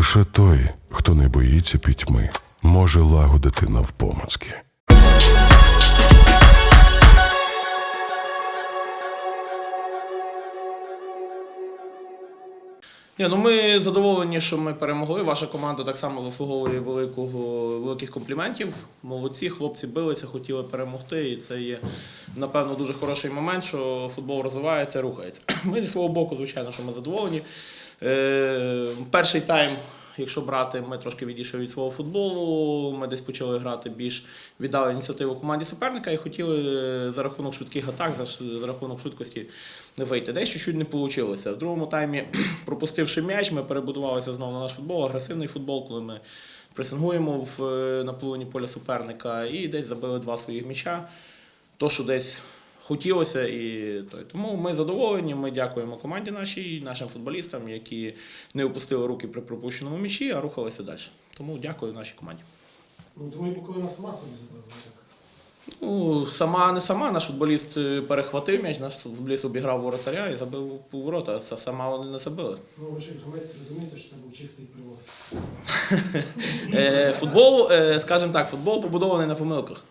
Лише той, хто не боїться пітьми, може лагодити навпомацки. Ні, ну ми задоволені, що ми перемогли. Ваша команда так само заслуговує великого, великих компліментів. Молодці, хлопці билися, хотіли перемогти. І це є, напевно, дуже хороший момент, що футбол розвивається, рухається. Ми зі свого боку, звичайно, що ми задоволені. Е, перший тайм, якщо брати, ми трошки відійшли від свого футболу. Ми десь почали грати більш віддали ініціативу команді суперника і хотіли е, за рахунок швидких атак, за, рахунок швидкості вийти. Десь чуть-чуть не вийшло. В другому таймі, пропустивши м'яч, ми перебудувалися знову на наш футбол, агресивний футбол, коли ми пресингуємо в, е, на половині поля суперника і десь забили два своїх м'яча. То, що десь хотілося, і той. тому ми задоволені. Ми дякуємо команді нашій, нашим футболістам, які не опустили руки при пропущеному м'ячі, а рухалися далі. Тому дякую нашій команді. Ну, другий боковина сама собі забила. Ну, сама не сама, наш футболіст е, перехватив м'яч, наш футболіст обіграв воротаря і забив у ворота. Са- Сама вони не забили. Ну, ви ж гравець розумієте, що це був чистий привоз. Е, футбол, е, скажімо так, футбол побудований на помилках.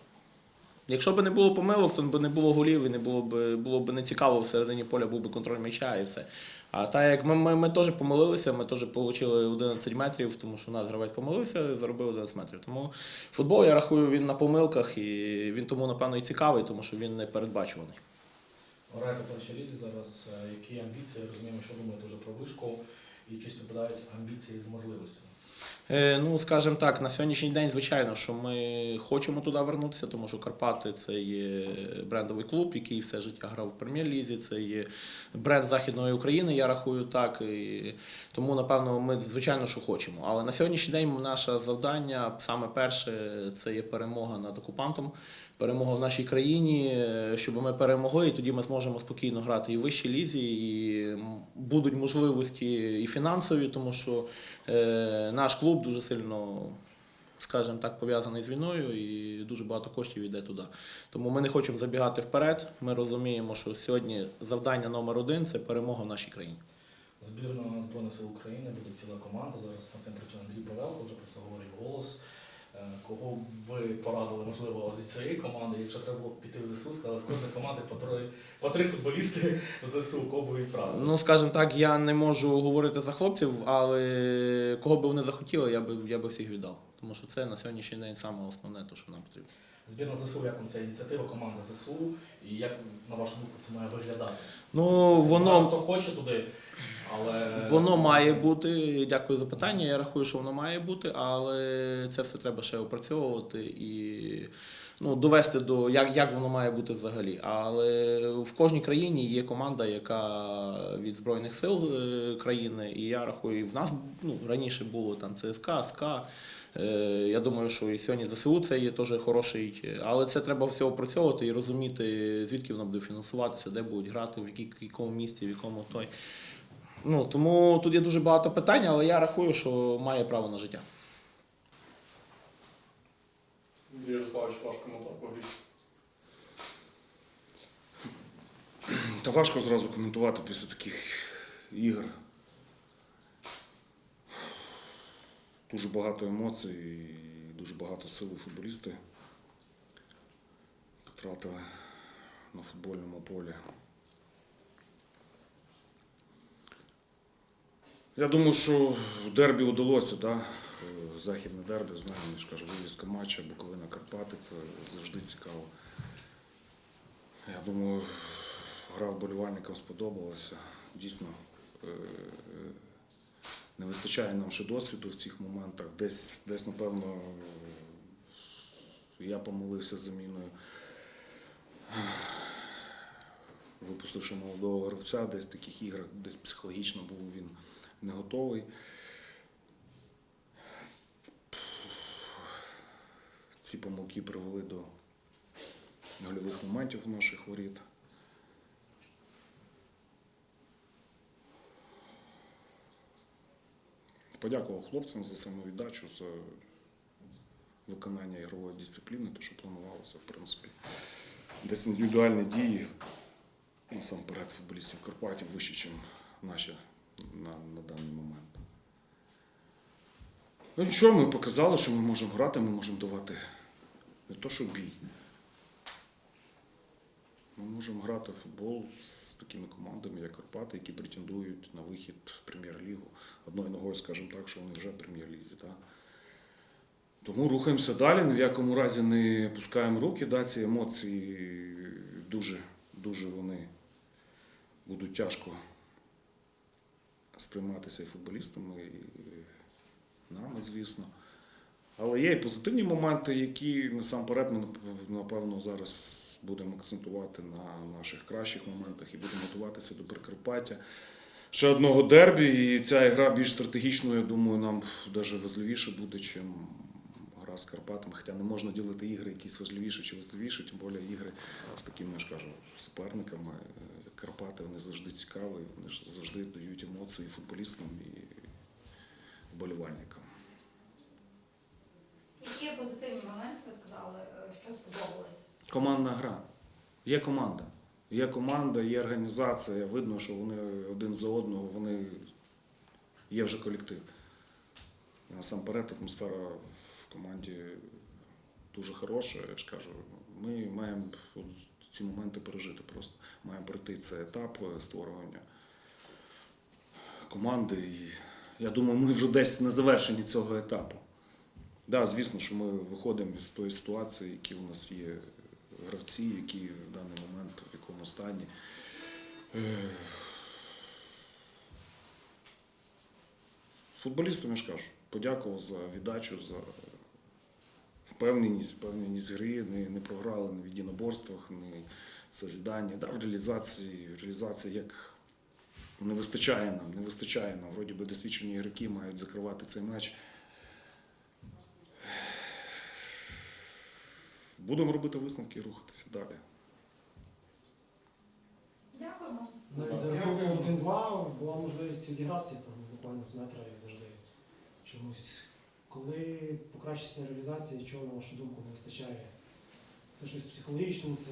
Якщо б не було помилок, то б не було голів і не було б було б не всередині поля був би контроль м'яча і все. А так як ми, ми, ми теж помилилися, ми теж отримали 11 метрів, тому що наш гравець помилився, заробив 11 метрів. Тому футбол, я рахую, він на помилках і він тому, напевно, і цікавий, тому що він не передбачуваний. Граєте в першій лізі зараз. Е, Які амбіції? Розуміємо, що думаєте вже про вишку і чи співпадають амбіції з можливостями? Е, Ну, скажімо так, на сьогоднішній день, звичайно, що ми хочемо туди вернутися, тому що Карпати це є брендовий клуб, який все життя грав в прем'єр-лізі, це є бренд Західної України, я рахую так. І тому, напевно, ми звичайно, що хочемо. Але на сьогоднішній день наше завдання, саме перше, це є перемога над окупантом, перемога в нашій країні, е, щоб ми перемогли, і тоді ми зможемо спокійно грати і в вищій лізі, і будуть можливості і фінансові, тому що е, наш клуб дуже сильно, скажімо так, пов'язаний з війною і дуже багато коштів йде туди. Тому ми не хочемо забігати вперед. Ми розуміємо, що сьогодні завдання номер один це перемога в нашій країні. Збірна Збройних сил України буде ціла команда. Зараз на центрі Андрій Павелко, вже про це Кого б ви порадили, можливо, зі цієї команди, якщо треба було б піти в ЗСУ, сказали, з кожної команди по три, по три футболісти в ЗСУ, кого б ви відправили? Ну, скажімо так, я не можу говорити за хлопців, але кого б вони захотіли, я би, я би всіх віддав. Тому що це на сьогоднішній день саме основне, те, що нам потрібно. Збірна ЗСУ, як вам ця ініціатива, команда ЗСУ, і як, на вашу думку, це має виглядати? Ну, воно, хто хоче туди, але воно має бути. Дякую за питання. Я рахую, що воно має бути, але це все треба ще опрацьовувати і ну, довести до як, як воно має бути взагалі. Але в кожній країні є команда, яка від Збройних сил е, країни, і я рахую, і в нас ну, раніше було там ЦСКА, СКА. Е, Я думаю, що і сьогодні ЗСУ це є теж хороший, е, але це треба все опрацьовувати і розуміти, звідки воно буде фінансуватися, де будуть грати, в якому місці, в якому той. Ну, тому тут є дуже багато питань, але я рахую, що має право на життя. Андрій Ярославович, ваш коментар по грі. Та важко зразу коментувати після таких ігор. Дуже багато емоцій і дуже багато сил у футболісти потратили на футбольному полі. Я думаю, що дербі вдалося, да? е, західне дербі, знаємо, я ж кажу, вивізка матча, Буковина Карпати, це завжди цікаво. Я думаю, гра вболівальникам сподобалася. Дійсно, е, не вистачає нам ще досвіду в цих моментах. Десь, десь напевно, я помилився з заміною. Випустивши молодого гравця, десь в таких іграх, десь психологічно був він не готовий. Ці помилки привели до гольових моментів наших воріт. Подякував хлопцям за самовіддачу, за виконання ігрової дисципліни, те, що планувалося, в принципі. Десь індивідуальні дії, насамперед футболістів Карпатів вище, ніж наші на, на даний момент. Ну нічого, ми показали, що ми можемо грати, ми можемо давати не то, що бій. Ми можемо грати в футбол з такими командами, як Карпати, які претендують на вихід в прем'єр-лігу. Одною ногою, скажімо так, що вони вже в прем'єр-лізі. Да? Тому рухаємося далі, ні в якому разі не пускаємо руки. Да? Ці емоції дуже, дуже вони будуть тяжко сприйматися і футболістами, і нами, звісно. Але є і позитивні моменти, які насамперед ми напевно зараз будемо акцентувати на наших кращих моментах і будемо готуватися до Прикарпаття. Ще одного дербі, і ця гра більш стратегічною, я думаю, нам навіть важливіше буде, ніж гра з Карпатами. Хоча не можна ділити ігри, якісь важливіші чи важливіші, тим більше ігри з такими, я ж кажу, суперниками. Карпати, вони завжди цікаві, вони ж завжди дають емоції футболістам і вболівальникам. Які позитивні моменти, ви сказали, е, що сподобалось? Командна гра. Є команда. Є команда, є організація. Видно, що вони один за одного, вони є вже колектив. Насамперед атмосфера в команді дуже хороша. Я ж кажу, ми маємо ці моменти пережити просто. Маємо пройти цей етап створювання команди. І я думаю, ми вже десь на завершенні цього етапу. Да, звісно, що ми виходимо з тої ситуації, які у нас є гравці, які в даний момент в якому стані. Е, Футболістам я ж кажу, подякував за віддачу, за впевненість, впевненість гри, не, не програли ні в єдиноборствах, ні в созіданні. Да, в реалізації, в реалізації як не вистачає нам, не вистачає нам. Вроді би досвідчені ігроки мають закривати цей матч. Будемо робити висновки і рухатися далі. Дякуємо. За рахунком 1-2 була можливість відігратися там буквально з метра і завжди чомусь. Коли покращиться реалізація, чого, на вашу думку, не вистачає? Це щось психологічне, це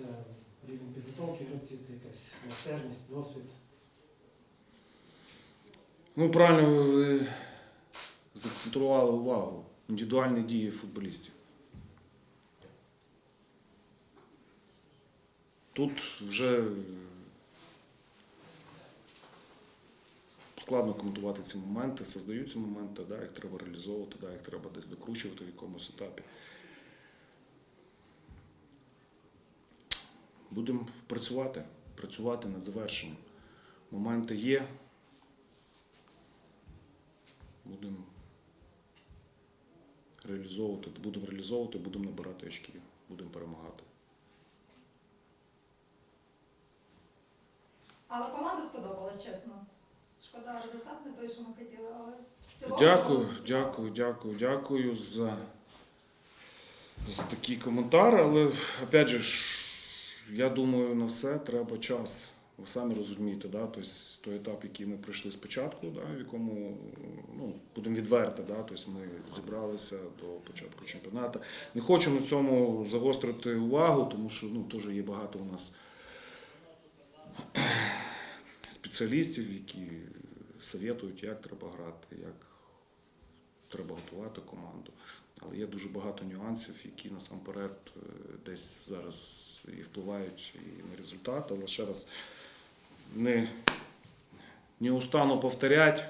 рівень підготовки гравців, це якась майстерність, досвід. Ну, правильно ви закцентрували увагу. Індивідуальні дії футболістів. Тут вже складно коментувати ці моменти, создаються моменти, да, їх треба реалізовувати, да, їх треба десь докручувати в якомусь етапі. Будемо працювати, працювати над завершенням. Моменти є. Будемо реалізовувати, будемо реалізовувати, будемо набирати очки, будемо перемагати. Але команда сподобалась, чесно. Шкода, результат не той, що ми хотіли, але в цілому. Дякую, було дякую, дякую, дякую за, за такий коментар. Але опять же, ж, я думаю, на все треба час. Ви самі розумієте, да? тобто, той етап, який ми пройшли спочатку, да? в якому ну, будемо відверти, да? тобто, ми зібралися до початку чемпіонату. Не хочу на цьому загострити увагу, тому що ну, теж є багато у нас спеціалістів, які советують, як треба грати, як треба готувати команду. Але є дуже багато нюансів, які насамперед е, десь зараз і впливають і на результат. Але ще раз не, не устану повторять,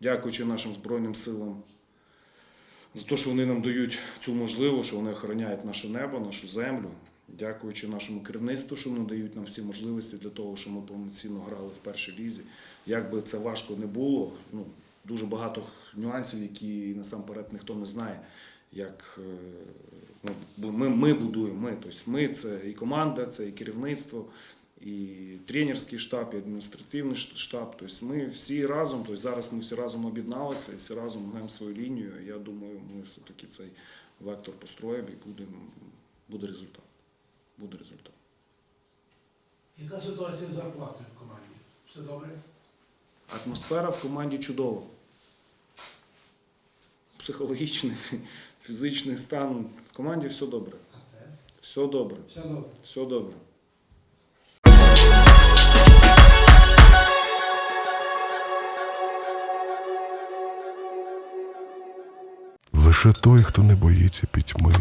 дякуючи нашим Збройним силам за те, що вони нам дають цю можливість, що вони охороняють наше небо, нашу землю. Дякуючи нашому керівництву, що надають нам всі можливості для того, щоб ми повноцінно грали в першій лізі. Як би це важко не було, ну, дуже багато нюансів, які насамперед ніхто не знає. Як е, ну, ми, ми будуємо, ми, тобто ми це і команда, це і керівництво, і тренерський штаб, і адміністративний штаб. Тобто ми всі разом, тобто зараз ми всі разом об'єдналися і всі разом маємо свою лінію. Я думаю, ми все-таки цей вектор построїмо і будемо, буде результат. Буде результат. Яка ситуація з зарплатою в команді? Все добре? Атмосфера в команді чудова. Психологічний, фізичний стан. В команді все добре. А це? Все добре. Все добре. Все добре. Лише той, хто не боїться пітьми,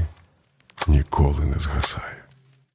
ніколи не згасає.